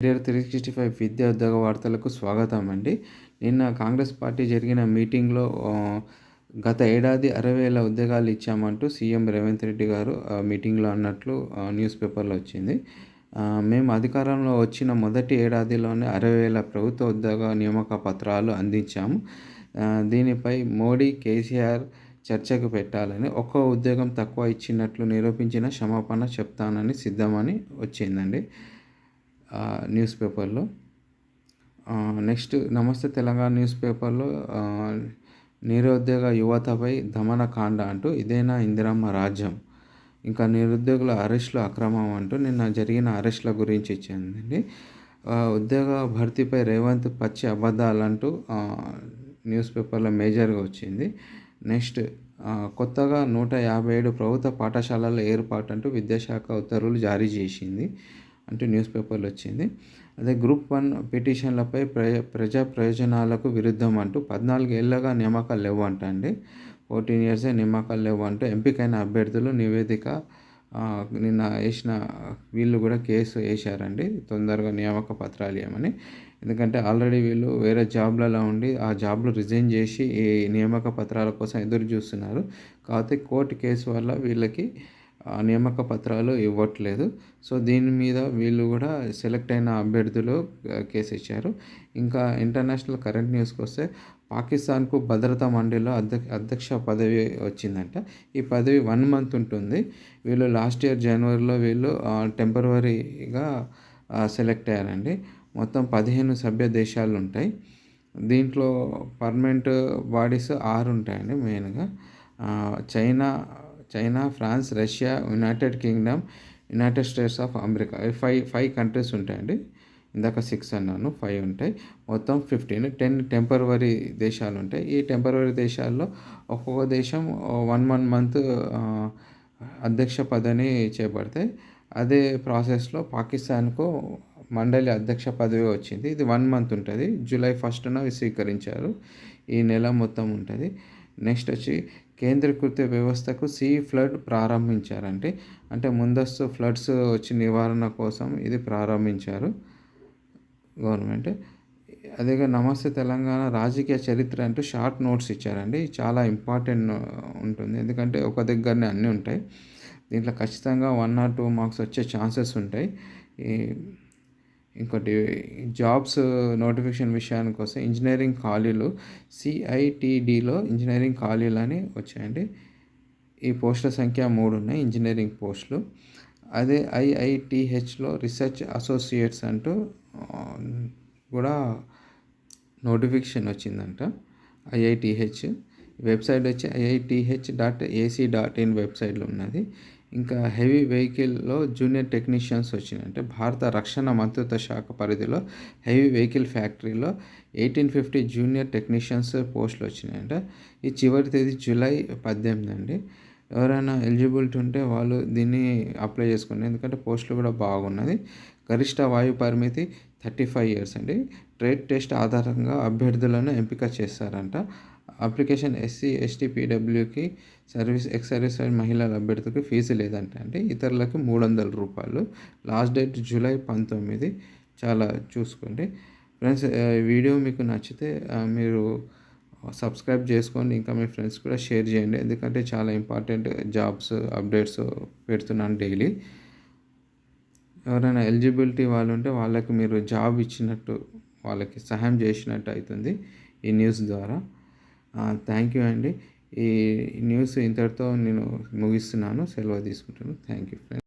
Career three sixty five విద్యా ఉద్యోగ వార్తలకు స్వాగతం అండి. నిన్న కాంగ్రెస్ పార్టీ జరిగిన మీటింగ్లో గత ఏడాది అరవై వేల ఉద్యోగాలు ఇచ్చామంటూ సీఎం రేవంత్ రెడ్డి గారు మీటింగ్లో అన్నట్లు న్యూస్ పేపర్లో వచ్చింది. మేము అధికారంలో వచ్చిన మొదటి ఏడాదిలోనే అరవై వేల ప్రభుత్వ ఉద్యోగ నియామక పత్రాలు అందించాము. దీనిపై మోడీ కేసీఆర్ చర్చకు పెట్టాలని ఒక్క ఉద్యోగం తక్కువ ఇచ్చినట్లు నిరూపించిన క్షమాపణ చెప్తానని సిద్ధమని వచ్చిందండి. న్యూస్ పేపర్లో నెక్స్ట్ నమస్తే తెలంగాణ న్యూస్ పేపర్లో నిరుద్యోగ యువతపై దమనకాండ అంటూ ఇదేనా ఇందిరమ్మ రాజ్యం? ఇంకా నిరుద్యోగుల అరెస్టులు అక్రమం అంటూ నిన్న జరిగిన అరెస్టుల గురించి ఇచ్చిందండి. ఉద్యోగ భర్తీపై రేవంత్ పచ్చి అబద్ధాలంటూ న్యూస్ పేపర్లో మేజర్గా వచ్చింది. నెక్స్ట్ కొత్తగా నూట యాభై ఏడు ప్రభుత్వ పాఠశాలల ఏర్పాటు అంటూ విద్యాశాఖ ఉత్తర్వులు జారీ చేసింది. అంటూ న్యూస్ పేపర్లో వచ్చింది. అదే గ్రూప్ వన్ పిటిషన్లపై ప్రజ ప్రజా ప్రయోజనాలకు విరుద్ధం అంటూ పద్నాలుగు ఏళ్ళగా నియామకాలు లేవు అంట అండి. ఫోర్టీన్ ఇయర్సే నియామకాలు లేవు అంటూ ఎంపికైన అభ్యర్థులు నివేదిక నిన్న వేసిన వీళ్ళు కూడా కేసు వేశారండి. తొందరగా నియామక పత్రాలు ఇవ్వమని. ఎందుకంటే ఆల్రెడీ వీళ్ళు వేరే జాబ్లలో ఉండి ఆ జాబ్లు రిజైన్ చేసి ఈ నియామక పత్రాల కోసం ఎదురు చూస్తున్నారు. కాకపోతే కోర్టు కేసు వల్ల వీళ్ళకి నియామక పత్రాలు ఇవ్వట్లేదు. సో దీని మీద వీళ్ళు కూడా సెలెక్ట్ అయిన అభ్యర్థులు కేసు ఇచ్చారు. ఇంకా ఇంటర్నేషనల్ కరెంట్ న్యూస్కి వస్తే పాకిస్తాన్కు భద్రతా మండలిలో అధ్యక్ష అధ్యక్ష పదవి వచ్చిందంట. ఈ పదవి వన్ మంత్ ఉంటుంది. వీళ్ళు లాస్ట్ ఇయర్ జనవరిలో వీళ్ళు టెంపరవరీగా సెలెక్ట్ అయ్యారండి. మొత్తం పదిహేను సభ్య దేశాలు ఉంటాయి. దీంట్లో పర్మనెంట్ బాడీస్ ఆరు ఉంటాయండి మెయిన్గా. China China France Russia United Kingdom United States of America. Five five countries ఉంటాయండి. ఇందాక సిక్స్ అన్నాను ఫైవ్ ఉంటాయి. మొత్తం ఫిఫ్టీన్ టెన్ టెంపరవరీ దేశాలు ఉంటాయి. ఈ టెంపరవరీ దేశాల్లో ఒక్కొక్క దేశం వన్ వన్ మంత్ అధ్యక్ష పదవిని చేపడతాయి. అదే ప్రాసెస్లో పాకిస్తాన్కు మండలి అధ్యక్ష పదవి వచ్చింది. ఇది వన్ మంత్ ఉంటుంది. జూలై ఫస్ట్న స్వీకరించారు. ఈ నెల మొత్తం ఉంటుంది. నెక్స్ట్ వచ్చి కేంద్రీకృత వ్యవస్థకు సీ ఫ్లడ్ ప్రారంభించారంటే అంటే ముందస్తు ఫ్లడ్స్ వచ్చి నివారణ కోసం ఇది ప్రారంభించారు గవర్నమెంట్. అదేగా నమస్తే తెలంగాణ రాజకీయ చరిత్ర అంటూ షార్ట్ నోట్స్ ఇచ్చారండి. చాలా ఇంపార్టెంట్ ఉంటుంది. ఎందుకంటే ఒక దగ్గరనే అన్నీ ఉంటాయి. దీంట్లో ఖచ్చితంగా వన్ ఆర్ టూ మార్క్స్ వచ్చే ఛాన్సెస్ ఉంటాయి. ఈ ఇంకోటి జాబ్స్ నోటిఫికేషన్ విషయానికి వస్తే ఇంజనీరింగ్ ఖాళీలు సిఐటిడిలో ఇంజనీరింగ్ ఖాళీలు అని వచ్చాయండి. ఈ పోస్టుల సంఖ్య మూడు ఉన్నాయి ఇంజనీరింగ్ పోస్టులు. అదే ఐఐటిహెచ్లో రీసెర్చ్ అసోసియేట్స్ అంటూ కూడా నోటిఫికేషన్ వచ్చిందంట ఐఐటిహెచ్ వెబ్సైట్ వచ్చి IITH dot AC dot in వెబ్సైట్లో ఉన్నది. ఇంకా హెవీ వెహికల్లో జూనియర్ టెక్నీషియన్స్ వచ్చినాయి. భారత రక్షణ మంత్రిత్వ శాఖ పరిధిలో హెవీ వెహికల్ ఫ్యాక్టరీలో ఎయిటీన్ ఫిఫ్టీ జూనియర్ టెక్నీషియన్స్ పోస్టులు వచ్చినాయంటే ఈ చివరి తేదీ జూలై పద్దెనిమిది అండి. ఎవరైనా ఎలిజిబిలిటీ ఉంటే వాళ్ళు దీన్ని అప్లై చేసుకోండి. ఎందుకంటే పోస్టులు కూడా బాగున్నది. గరిష్ట వాయు పరిమితి థర్టీ ఫైవ్ ఇయర్స్ అండి. ట్రేడ్ టెస్ట్ ఆధారంగా అభ్యర్థులను ఎంపిక చేస్తారంట. అప్లికేషన్ ఎస్సీ ఎస్టీ పీడబ్ల్యూకి సర్వీస్ ఎక్స్ సర్వీస్ మహిళల అభ్యర్థులకు ఫీజు లేదంట అంటే ఇతరులకు మూడు వందల రూపాయలు. లాస్ట్ డేట్ జూలై పంతొమ్మిది. చాలా చూసుకోండి. ఫ్రెండ్స్ వీడియో మీకు నచ్చితే మీరు సబ్స్క్రైబ్ చేసుకోండి. ఇంకా మీ ఫ్రెండ్స్ కూడా షేర్ చేయండి. ఎందుకంటే చాలా ఇంపార్టెంట్ జాబ్స్ అప్డేట్స్ పెడుతున్నాను డైలీ. ఎవరైనా ఎలిజిబిలిటీ వాళ్ళు ఉంటే వాళ్ళకి మీరు జాబ్ ఇచ్చినట్టు వాళ్ళకి సహాయం చేసినట్టు అవుతుంది ఈ న్యూస్ ద్వారా. థ్యాంక్ యూ అండి. ఈ న్యూస్ ఇంతటితో నేను ముగిస్తున్నాను. సెలవు తీసుకుంటాను. Thank you friends